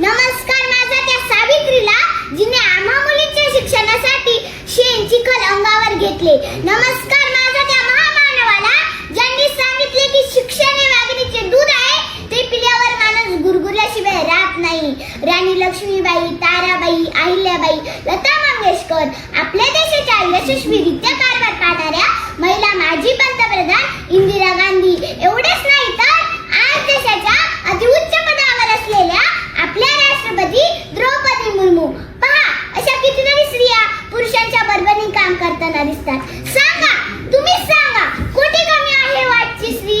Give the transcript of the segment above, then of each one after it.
नमस्कार माझा त्या सावित्रीला जिने आम्हा मुलींच्या शिक्षणासाठी शेण चिखल अंगावर घेतले. नमस्कार माझा त्या महामानवाला ज्यांनी सांगितले की शिक्षण हे वाघिणीचे दूध आहे ते पिल्यावर माणूस गुरगुरल्याशिवाय राहत नाही. राणी लक्ष्मीबाई ताराबाई अहिल्याबाई लता मंगेशकर आपल्या देशाच्या यशस्वीरित्या कारभार पाहणाऱ्या महिला माजी पंतप्रधान इंदिरा गांधी. एवढेच नाही तर आज देशाच्या अतिउच्च पदा असलेल्या आपल्या राष्ट्रपती द्रौपदी मुर्मू पहा अशा कितीतरी स्त्रिया पुरुषांच्या बरोबरीने काम करताना दिसतात सांगा तुम्हीच सांगा कुठे कमी आहे वाटची स्त्री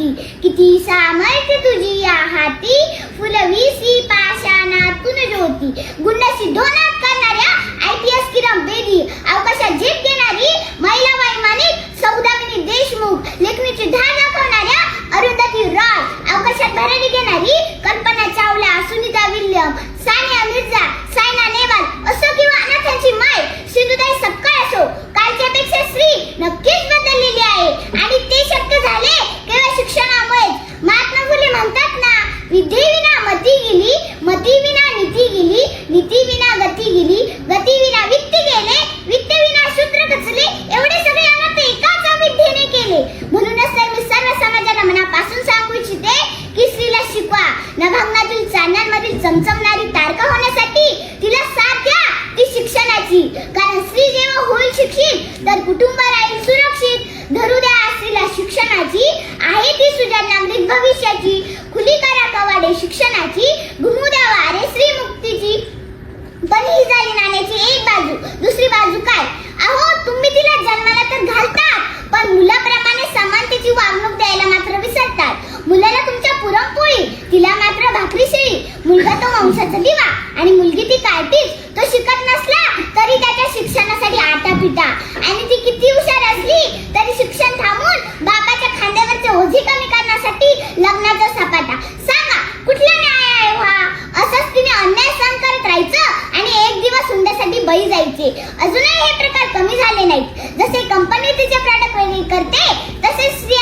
होती. किती सामर्थ्य तुझी या हाती. फुलवीसी पाषाणातून ज्योती. गुंड सिद्धोनाथ करणाऱ्या I P S Kiran Bedi. अवकाशात झेप मुलगा तो वंशाचा दिवा. आणि मुलगी ती काय तीच तो शिकत नसला तरी त्याच्या शिक्षणासाठी आटा पिटा आणि ती किती हुशार असली तरी शिक्षण थांबून बापाच्या खांद्यावरचे ओझे कमी करण्यासाठी लग्नाचा सपाटा. सांगा कुठला न्याय आहे हा? असंच तिने अन्याय सहन करत राहायचं आणि एक दिवस सुंदरसाठी बळी जायचे. अजूनही हे प्रकार कमी झाले नाहीत. जसे कंपनी तिचे प्रॉडक्ट वेगळे करते तसेच स्त्री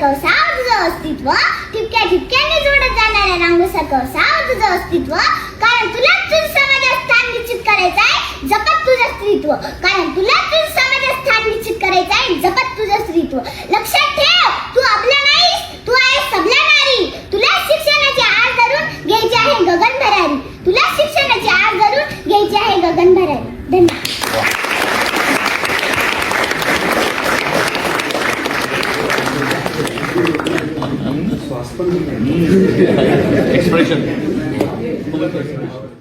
सकवसा तुझं अस्तित्व ठिपक्या ठिपक्याने जोडत जाणाऱ्या रांगू सकवसा तुझं अस्तित्व कारण तुला तुझ समाजात स्थान निश्चित करायचं आहे जपत तुझं अस्तित्व कारण तुला तुझ समाजात स्थान निश्चित करायचं आहे जपत तुझं अस्तित्व लक्ष Mm-hmm. Expression.